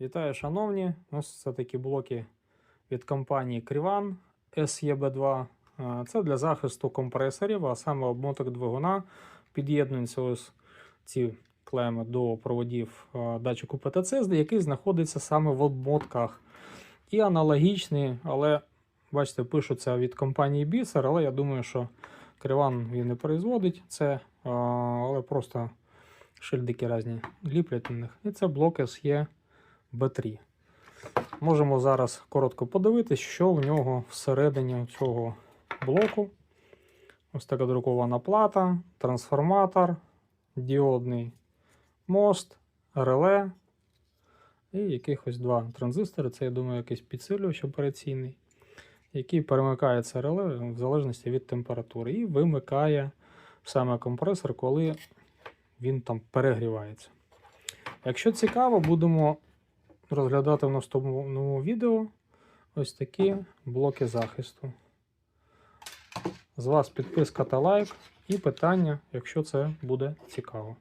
Вітаю, шановні! Ось це такі блоки від компанії Krivan SEB2. Е, Це для захисту компресорів, а саме обмоток двигуна. Під'єднуються ось ці клеми до проводів е, датчику ПТЦ, який знаходиться саме в обмотках. І аналогічний, але бачите, пишуться від компанії Bicer, але я думаю, що Krivan він не производить це, е, але просто шильдики різні ліплять на них. І це блок SE B3. Можемо зараз коротко подивитись, що в нього всередині цього блоку. Ось така друкована плата, трансформатор, діодний мост, реле і якихось два транзистори. Це, я думаю, якийсь підсилювач операційний, який перемикає це реле в залежності від температури і вимикає саме компресор, коли він там перегрівається. Якщо цікаво, будемо розглядати в наступному відео ось такі блоки захисту. З вас підписка та лайк і питання, якщо це буде цікаво.